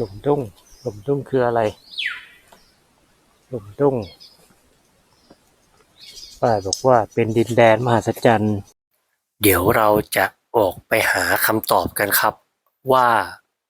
หลุมตุ้งหลุมตุ้งคืออะไร หลุมตุ้งป้าบอกว่าเป็นดินแดนมหัศจรรย์ เดี๋ยวเราจะออกไปหาคำตอบกันครับ ว่า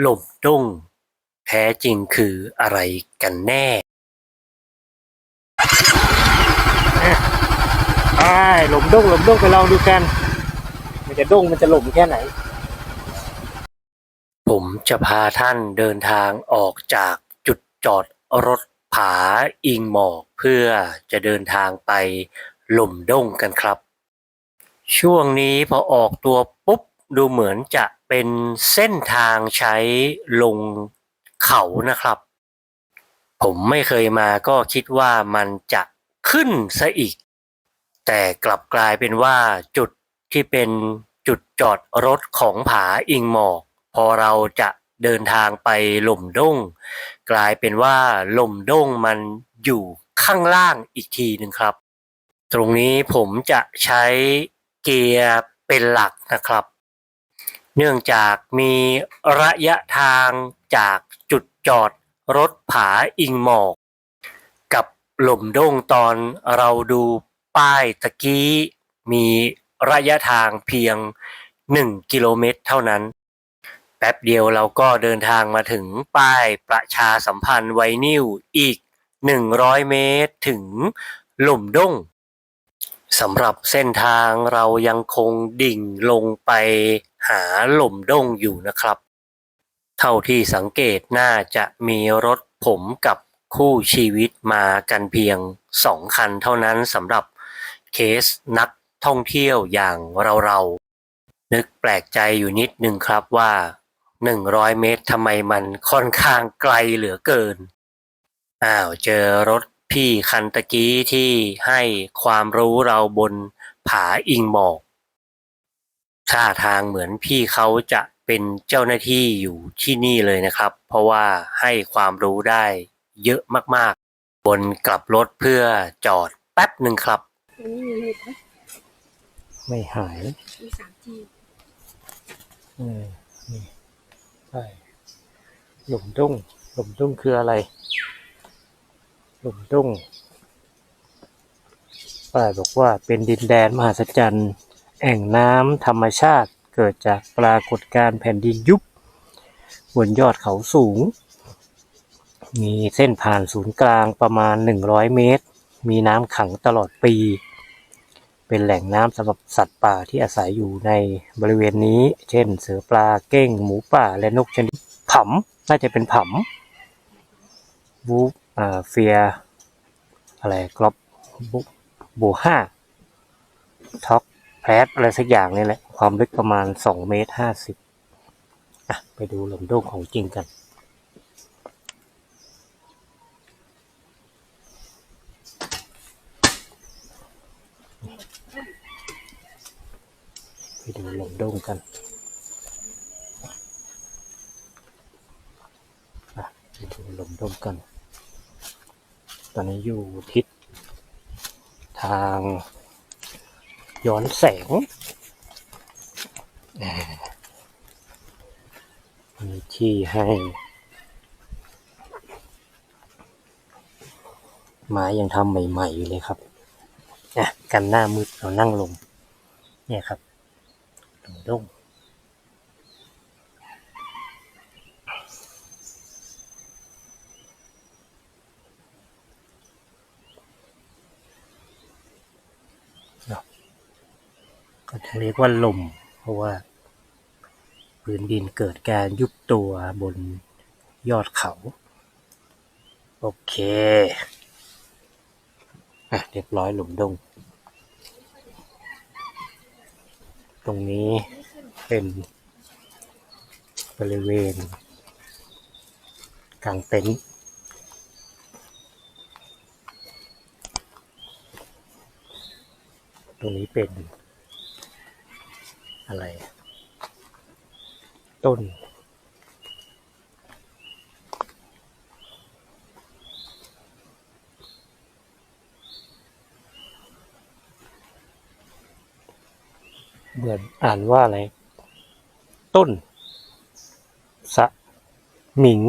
หลุมตุ้งแท้จริงคืออะไรกันแน่อะไปหลุมตุ้งหลุมตุ้งไปลองดูกัน มันจะตุ้งมันจะหลุมแค่ไหน ผมจะพาท่านเดินทางออกจากจุดจอดรถผาอิงหมอกเพื่อจะเดินทางไปหล่มด้งกันครับ ช่วงนี้พอออกตัวปุ๊บดูเหมือนจะเป็นเส้นทางใช้ลงเขานะครับ ผมไม่เคยมาก็คิดว่ามันจะขึ้นซะอีก แต่กลับกลายเป็นว่าจุดที่เป็นจุดจอดรถของผาอิงหมอก พอเราจะเดินทางไปหล่มด้งกลายเป็นว่าหล่มด้งมันอยู่ข้างล่างอีกทีหนึ่งครับ ตรงนี้ผมจะใช้เกียร์เป็นหลักนะครับ เนื่องจากมีระยะทางจากจุดจอดรถผาอิงหมอก กับหล่มด้งตอนเราดูป้ายตะกี้มีระยะทางเพียง 1 กิโลเมตรเท่านั้น แป๊บเดียวเราก็เดินทางมาถึงป้ายประชาสัมพันธ์ไวนิวอีก 100 เมตรถึงหล่มด้งสำหรับเส้นทางเรายังคงดิ่งลงไปหาหล่มด้งอยู่นะครับ เท่าที่สังเกตน่าจะมีรถผมกับคู่ชีวิตมากันเพียงสองคันเท่านั้นสำหรับเคสนักท่องเที่ยวอย่างเราๆนึกแปลกใจอยู่นิดนึงครับว่า 100เมตรทำไมมันค่อนข้างไกลเหลือเกิน อ้าวเจอรถพี่คันตะกี้ที่ให้ความรู้เราบนผาอิงหมอกท่าทางเหมือนพี่เขาจะเป็นเจ้าหน้าที่อยู่ที่นี่เลยนะครับ เพราะว่าให้ความรู้ได้เยอะมากๆ บนกลับรถเพื่อจอดแป๊บหนึ่งครับ อันนี้มีเน็ตไหมไม่หายมีสามจี อืมนี่ ใช่หลุมตุ้งหลุมตุ้งคืออะไร หลุมตุ้งป้าบอกว่าเป็นดินแดนมหัศจรรย์แอ่งน้ำธรรมชาติเกิดจากปรากฏการณ์แผ่นดินยุบบนยอดเขาสูง มีเส้นผ่านศูนย์กลางประมาณ 100 เมตร มีน้ำขังตลอดปี เป็นแหล่งน้ำสำหรับสัตว์ป่าที่อาศัยอยู่ในบริเวณนี้ เช่น เสือปลาเก้ง หมูป่า และนกชนิดผำน่าจะเป็นผำบูอ่าเฟีย อะไรกรอบบูบูห้าท็อกแพลสอะไรสักอย่างนี่แหละ ความลึกประมาณสองเมตรห้าสิบอะ ไปดูหลมโดงของจริงกัน ไป ดูหลงกันลมดงกัน ตอนนี้อยู่ทิศทางย้อนแสง มีที่ให้ ไม้ยังทำใหม่ๆอยู่เลยครับอะกันหน้ามืดเรานั่งลง เนี่ยครับ หลงด้งก็จะเรียกว่าลม เพราะว่าพื้นดินเกิดการยุบตัวบนยอดเขา โอเค อะ เรียบร้อยหลุมดง ตรงนี้เป็นบริเวณกลางเต็นท์ตรงนี้เป็นอะไร ต้น เหมือนอ่านว่าอะไร ต้น สะ หมิง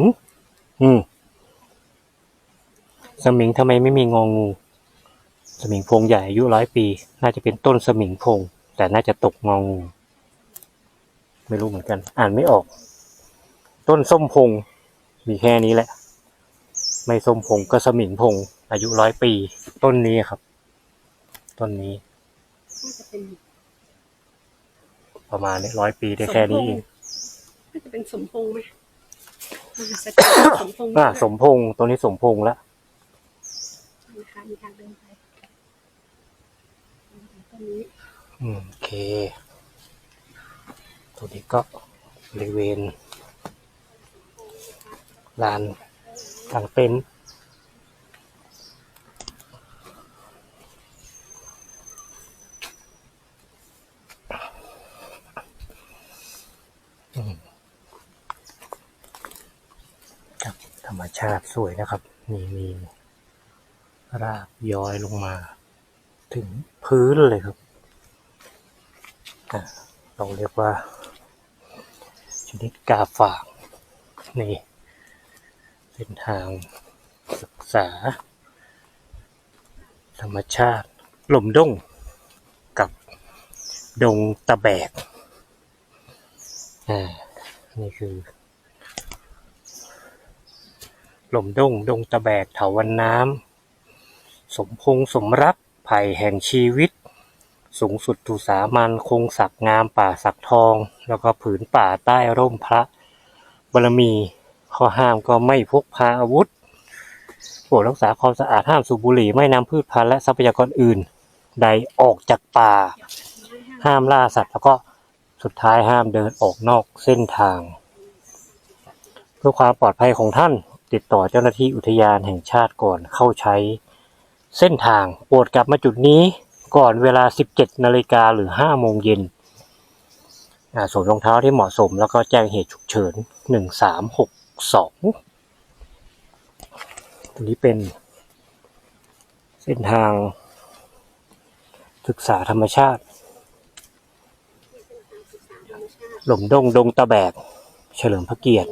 อืมสมิงทำไมไม่มีงองู สมิงพงใหญ่อายุร้อยปี น่าจะเป็นต้นสมิงพง แต่น่าจะตกงองู ไม่รู้เหมือนกัน อ่านไม่ออก ต้นส้มพง มีแค่นี้แหละ ไม่ส้มพงก็สมิงพง อายุร้อยปี ต้นนี้ครับ ต้นนี้น่าจะเป็น ประมาณนี้ร้อยปีได้แค่นี้เองน่าจะเป็นสมพงษ์ไหมมหัศจรรย์สมพงษ์อ่าสมพงษ์ตัวนี้สมพงษ์แล้วนะคะมีทางเดินไปต้นนี้อืมโอเคตัวนี้ก็บริเวณลานกลางเต็นท์อืมครับธรรมชาติ สวยนะครับมีมีรากย้อยลงมา ถึงพื้นเลยครับเราเรียกว่า ชนิดกาฝาก นี่เส้นทางศึกษา ธรรมชาติลมด้งกับดงตะแบก อ่า นี่คือ ลมด้งดงตะแบกเถาวันน้ำ สมพงษ์สมรักไผ่แห่งชีวิต สูงสุดตุสามันคงศักงามป่าศักทอง แล้วก็ผืนป่าใต้ร่มพระบารมี ข้อห้ามก็ไม่พกพาอาวุธโปรดรักษาความสะอาดห้ามสูบบุหรี่ไม่นำพืชพันธุ์และทรัพยากรอื่น ใดออกจากป่า ห้ามล่าสัตว์แล้วก็สุดท้ายห้ามเดินออกนอกเส้นทาง เพื่อความปลอดภัยของท่าน ติดต่อเจ้าหน้าที่อุทยานแห่งชาติก่อนเข้าใช้ เส้นทางโปรดกลับมาจุดนี้ก่อนเวลา 17นาฬิกาหรือ 5 โมงเย็นสวมรองเท้าที่เหมาะสมแล้วก็แจ้งเหตุฉุกเฉิน 1362 ตรงนี้เป็นเส้นทางศึกษาธรรมชาติ หล่มดงดงตะแบก เฉลิมพระเกียรติ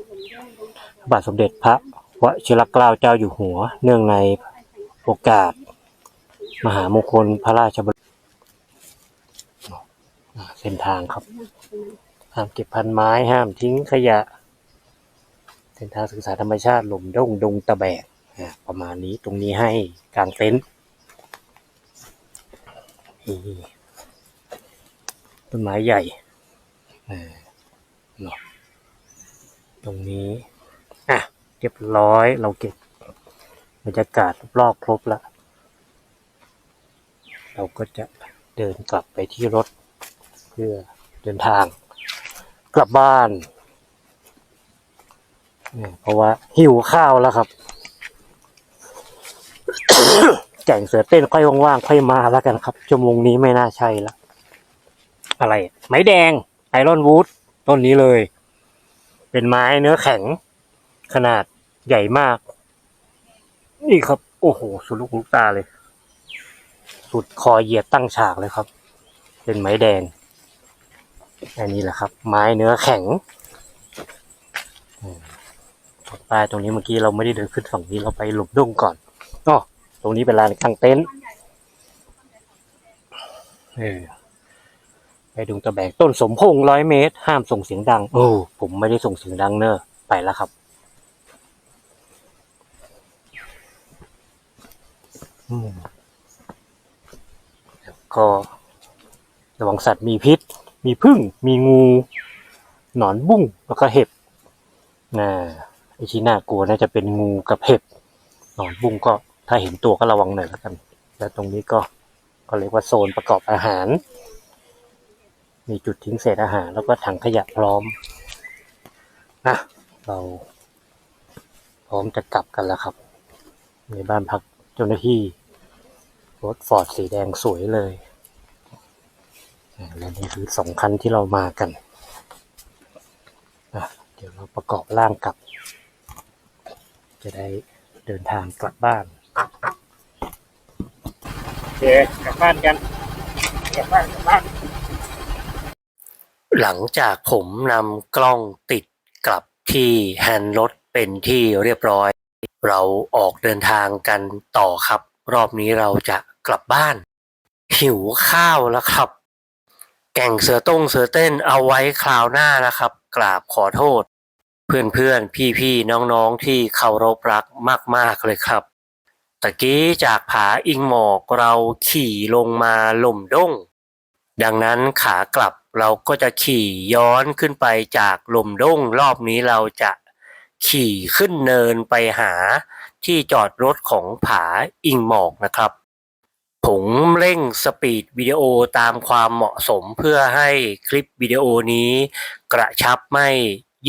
พระบาทสมเด็จพระ วชิรเกล้าเจ้าอยู่หัว เนื่องในโอกาส มหามงคลพระราชบพิเส้นทางครับ ห้ามเก็บพันไม้ห้ามทิ้งขยะ เส้นทางศึกษาธรรมชาติหล่มดงดงตะแบกประมาณนี้ตรงนี้ให้กางเต็นท์ต้นไม้ใหญ่อ่าเนาะตรงนี้ เรียบร้อย เราเก็บบรรยากาศรอบครบแล้วเราก็จะเดินกลับไปที่รถเพื่อเดินทาง กลับบ้านเนี่ยเพราะว่าหิวข้าวแล้วครับ แก่งเสือเต้นค่อยว่างๆค่อยมาแล้วกันครับชั่วโมงนี้ไม่น่าใช่ละอะไร ไม้แดงไอรอนวูดต้นนี้เลย เป็นไม้เนื้อแข็งขนาด ใหญ่มาก นี่ครับ โอ้โห สุดลูกหูลูกตาเลย สุดคอเหยียดตั้งฉากเลยครับ เป็นไม้แดง อันนี้แหละครับ ไม้เนื้อแข็งอืมป้ายตรงนี้เมื่อกี้เราไม่ได้เดินขึ้นฝั่งนี้เราไปหลบด้งก่อนอ๋อตรงนี้เป็นลานกางเต็นท์เออไปดุงตะแบกต้นสมพงร้อยเมตร ห้ามส่งเสียงดัง โอ้ผมไม่ได้ส่งเสียงดังเนอะไปแล้วครับ อืม แล้วก็ระวังสัตว์มีพิษ มีผึ้งมีงู หนอนบุ้ง แล้วก็เห็บน่าไอที่น่ากลัวน่าจะเป็นงูกับเห็บ หนอนบุ้งก็ถ้าเห็นตัวก็ระวังหน่อยแล้วกัน แล้วตรงนี้ก็ก็เรียกว่าโซนประกอบอาหาร มีจุดทิ้งเศษอาหาร แล้วก็ถังขยะพร้อมนะเราพร้อมจะกลับกันแล้วครับ ในบ้านพักเจ้าหน้าที่ รถฟอร์ดสีแดงสวยเลยอ่าและนี่คือสองคันที่เรามากันอะเดี๋ยวเราประกอบร่างกลับ จะได้เดินทางกลับบ้านโอเคกลับบ้านกันกลับบ้านกลับบ้านหลังจากผมนำกล้องติดกลับที่แฮนด์รถเป็นที่เรียบร้อย เราออกเดินทางกันต่อครับ รอบนี้เราจะ กลับบ้าน หิวข้าวแล้วครับ แก่งเสือต้งเสือเต้นเอาไว้คราวหน้านะครับ กราบขอโทษ เพื่อนๆ พี่ๆ น้องๆ ที่เคารพรักมากๆเลยครับตะกี้จากผาอิงหมอกเราขี่ลงมาหล่มด้ง ดังนั้นขากลับเราก็จะขี่ย้อนขึ้นไปจากหล่มด้ง รอบนี้เราจะขี่ขึ้นเนินไปหาที่จอดรถของผาอิงหมอกนะครับ ผมเร่งสปีดวิดีโอตามความเหมาะสมเพื่อให้คลิปวิดีโอนี้ กระชับไม่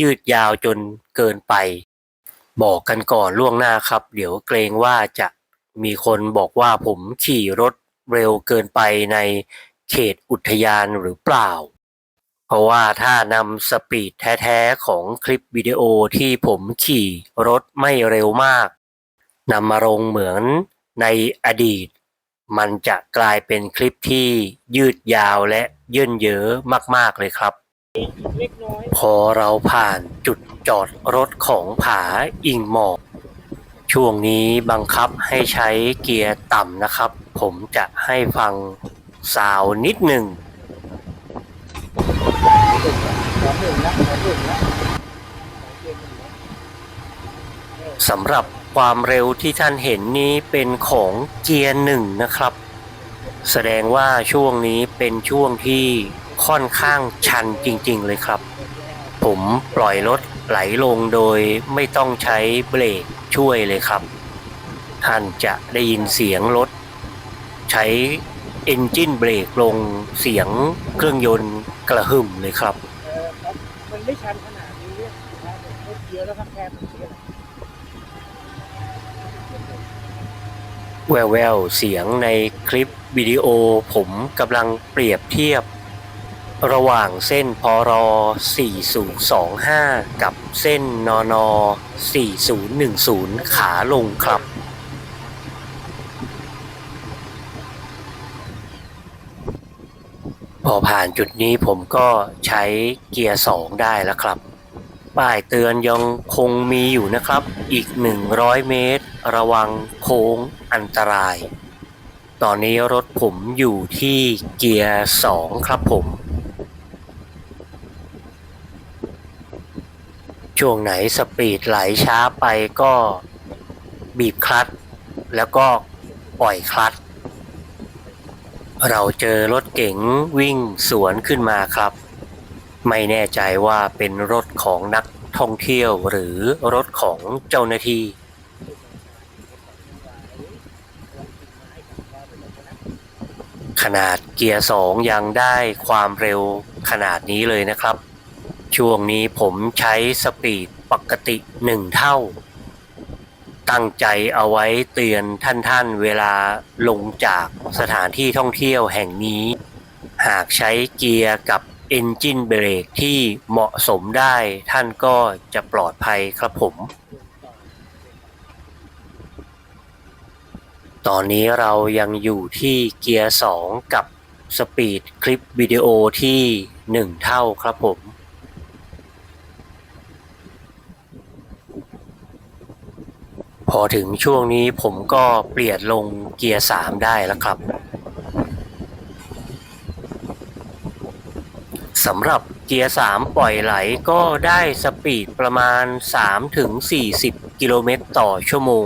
ยืดยาวจนเกินไป บอกกันก่อนล่วงหน้าครับ เดี๋ยวเกรงว่าจะมีคนบอกว่าผมขี่รถเร็วเกินไปในเขตอุทยานหรือเปล่า เพราะว่าถ้านำสปีดแท้ๆของคลิปวิดีโอที่ผมขี่รถไม่เร็วมากนำมาลงเหมือนในอดีต มันจะกลายเป็นคลิปที่ยืดยาวและเยินเยอะมากๆเลยครับ พอเราผ่านจุดจอดรถของผาอิงหมอกช่วงนี้บังคับให้ใช้เกียร์ต่ำนะครับ ผมจะให้ฟังซาวนิดหนึ่งสำหรับ ความเร็วที่ท่านเห็นนี้เป็นของเกียร์หนึ่งนะครับ แสดงว่าช่วงนี้เป็นช่วงที่ค่อนข้างชันจริงๆเลยครับ ผมปล่อยรถไหลลงโดยไม่ต้องใช้เบรกช่วยเลยครับ ท่านจะได้ยินเสียงรถ ใช้เอนจินเบรกลงเสียงเครื่องยนต์กระหึ่มเลยครับ มันไม่ชันขนาดนี้นะครับรถเยอะแล้วครับแคบเยอะ แววแววเสียงในคลิปวิดีโอผมกำลังเปรียบเทียบ ระหว่างเส้นพร4025 กับเส้นนน4010 ขาลงครับ พอผ่านจุดนี้ผมก็ใช้เกียร์ 2 ได้แล้วครับ ป้ายเตือนยังคงมีอยู่นะครับ อีก 100 เมตร ระวังโค้งอันตราย ตอนนี้รถผมอยู่ที่เกียร์ 2 ครับผม ช่วงไหนสปีดไหลช้าไปก็บีบคลัตช์แล้วก็ปล่อยคลัตช์เราเจอรถเก๋งวิ่งสวนขึ้นมาครับ ไม่แน่ใจว่าเป็นรถของนักท่องเที่ยวหรือรถของเจ้าหน้าที่ ขนาดเกียร์สองยังได้ความเร็วขนาดนี้เลยนะครับ ช่วงนี้ผมใช้สปีดปกติหนึ่งเท่า ตั้งใจเอาไว้เตือนท่านๆเวลาลงจากสถานที่ท่องเที่ยวแห่งนี้ หากใช้เกียร์กับ เอนจินเบรกที่เหมาะสมได้ท่านก็จะปลอดภัยครับผม ตอนนี้เรายังอยู่ที่เกียร์ 2 กับสปีดคลิปวิดีโอที่ 1 เท่าครับผมพอถึงช่วงนี้ผมก็เปลี่ยนลงเกียร์ 3 ได้แล้วครับ สำหรับเกียร์ 3 ปล่อยไหลก็ได้สปีดประมาณ 3-40 กิโลเมตรต่อชั่วโมง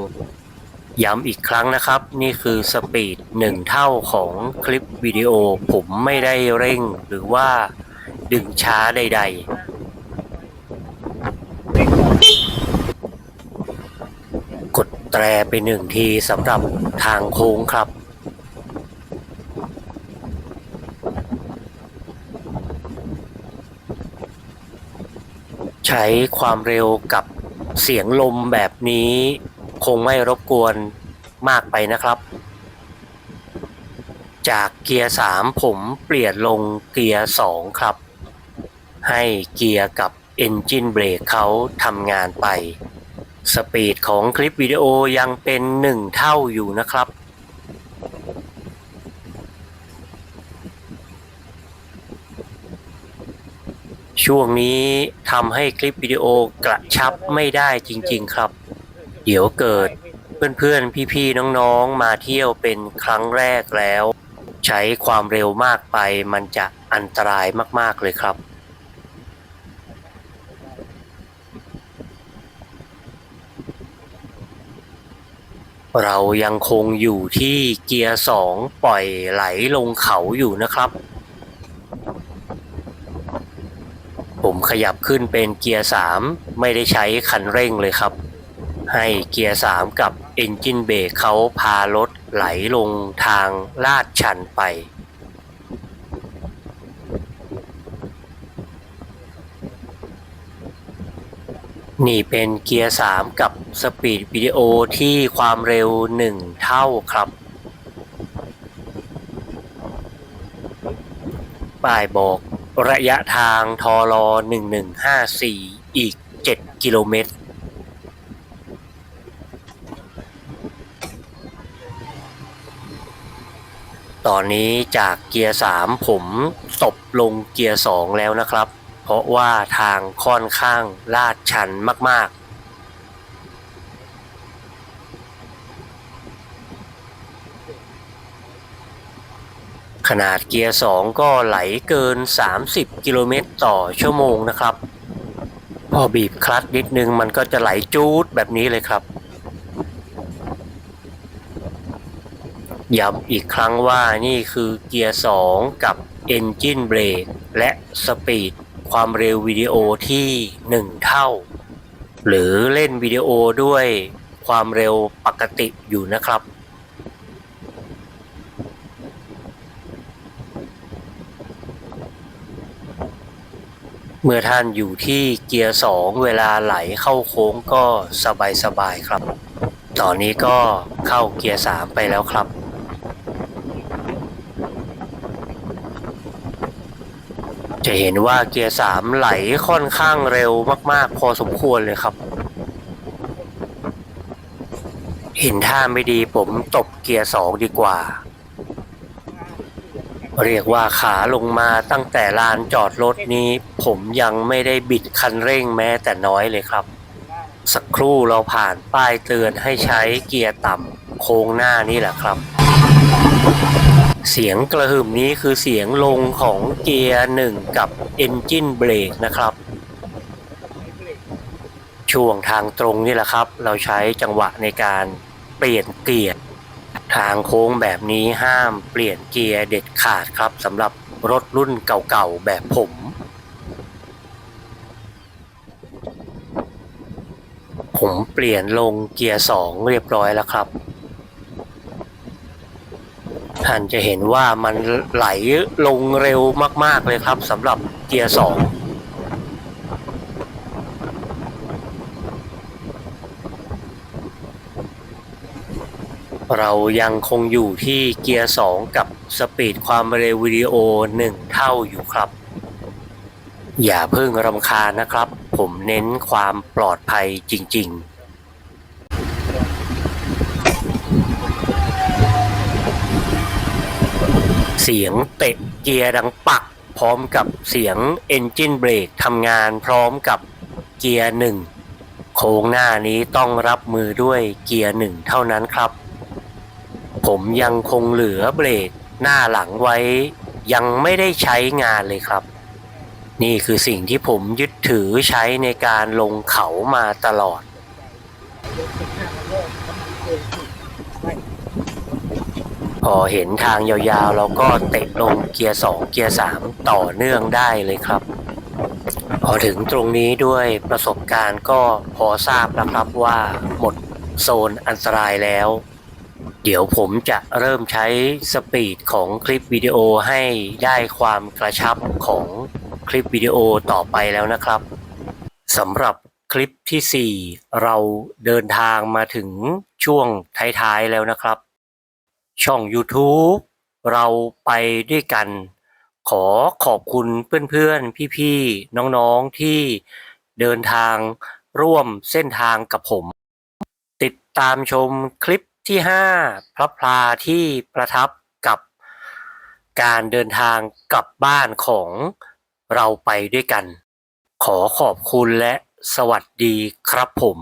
ย้ำอีกครั้งนะครับ นี่คือสปีดหนึ่งเท่าของคลิปวิดีโอ ผมไม่ได้เร่งหรือว่าดึงช้าใด ๆ กดแตรไปหนึ่งทีสำหรับทางโค้งครับ ใช้ความเร็วกับเสียงลมแบบนี้ คงไม่รบกวนมากไปนะครับ จากเกียร์ 3 ผมเปลี่ยนลงเกียร์ 2 ครับ ให้เกียร์กับ Engine Brake เขาทำงานไป สปีดของคลิปวิดีโอยังเป็น 1 เท่าอยู่นะครับ ช่วงนี้ทำให้คลิปวิดีโอกระชับไม่ได้จริง ๆครับ เดี๋ยวเกิดเพื่อนๆ พี่ๆ น้องๆ มาเที่ยวเป็นครั้งแรกแล้ว ใช้ความเร็วมากไปมันจะอันตรายมากๆเลยครับ เรายังคงอยู่ที่เกียร์สองปล่อยไหลลงเขาอยู่นะครับ ผมขยับขึ้นเป็นเกียร์สามไม่ได้ใช้คันเร่งเลยครับ ให้เกียร์สามกับเอนจินเบรกเขาพารถไหลลงทางลาดชันไป นี่เป็นเกียร์สามกับสปีดวิดีโอที่ความเร็วหนึ่งเท่าครับป้ายบอก ระยะทางทอรอ1154อีก7กิโลเมตร ตอนนี้จากเกียร์3ผมตบลงเกียร์2แล้วนะครับ เพราะว่าทางค่อนข้างลาดชันมากๆ ขนาดเกียร์ 2 ก็ไหลเกิน 30 กิโลเมตรต่อชั่วโมงนะครับ พอบีบคลัตช์นิดนึงมันก็จะไหลจูดแบบนี้เลยครับย้ำอีกครั้งว่านี่คือเกียร์ 2 กับ Engine Brake และสปีดความเร็ววิดีโอที่ 1 เท่า หรือเล่นวิดีโอด้วยความเร็วปกติอยู่นะครับ เมื่อท่านอยู่ที่เกียร์2เวลาไหลเข้าโค้งก็สบายๆครับ ตอนนี้ก็เข้าเกียร์3ไปแล้วครับจะเห็นว่าเกียร์3ไหลค่อนข้างเร็วมากๆ พอสมควรเลยครับ เห็นท่าไม่ดีผมตบเกียร์2ดีกว่า เรียกว่าขาลงมาตั้งแต่ลานจอดรถนี้ ผมยังไม่ได้บิดคันเร่งแม้แต่น้อยเลยครับ สักครู่เราผ่านป้ายเตือนให้ใช้เกียร์ต่ำโค้งหน้านี่แหละครับ เสียงกระหึ่มนี้คือเสียงลงของเกียร์หนึ่งกับ Engine Brake นะครับ ช่วงทางตรงนี่แหละครับ เราใช้จังหวะในการเปลี่ยนเกียร์ ทางโค้งแบบนี้ห้ามเปลี่ยนเกียร์เด็ดขาดครับสำหรับรถรุ่นเก่าๆแบบผม ผมเปลี่ยนลงเกียร์สองเรียบร้อยแล้วครับ ท่านจะเห็นว่ามันไหลลงเร็วมากๆเลยครับสำหรับเกียร์สอง เรายังคงอยู่ที่เกียร์ 2 กับสปีดความเร็ววิดีโอ 1 เท่าอยู่ครับ อย่าเพิ่งรำคาญนะครับ ผมเน้นความปลอดภัยจริง ๆเสียงเตะเกียร์ดังปัก พร้อมกับเสียง Engine Brake ทำงานพร้อมกับเกียร์หนึ่งโค้งหน้านี้ต้องรับมือด้วยเกียร์หนึ่งเท่านั้นครับ ผมยังคงเหลือเบรกหน้าหลังไว้ ยังไม่ได้ใช้งานเลยครับ นี่คือสิ่งที่ผมยึดถือใช้ในการลงเขามาตลอด พอเห็นทางยาวๆ เราก็เตะลงเกียร์2เกียร์3ต่อเนื่องได้เลยครับ พอถึงตรงนี้ด้วยประสบการณ์ก็พอทราบแล้วครับว่าหมดโซนอันตรายแล้ว เดี๋ยวผมจะเริ่มใช้สปีดของคลิปวิดีโอให้ได้ความกระชับของคลิปวิดีโอต่อไปแล้วนะครับสำหรับคลิปทีสี่ 4 เราเดินทางมาถึงช่วงท้ายๆแล้วนะครับ ช่อง YouTube เราไปด้วยกัน ขอขอบคุณเพื่อนๆ พี่ๆ น้องๆ ที่เดินทางร่วมเส้นทางกับผม ติดตามชมคลิป ที่5พระพลาที่ประทับกับการเดินทางกลับบ้านของเราไปด้วยกัน ขอขอบคุณและสวัสดีครับผม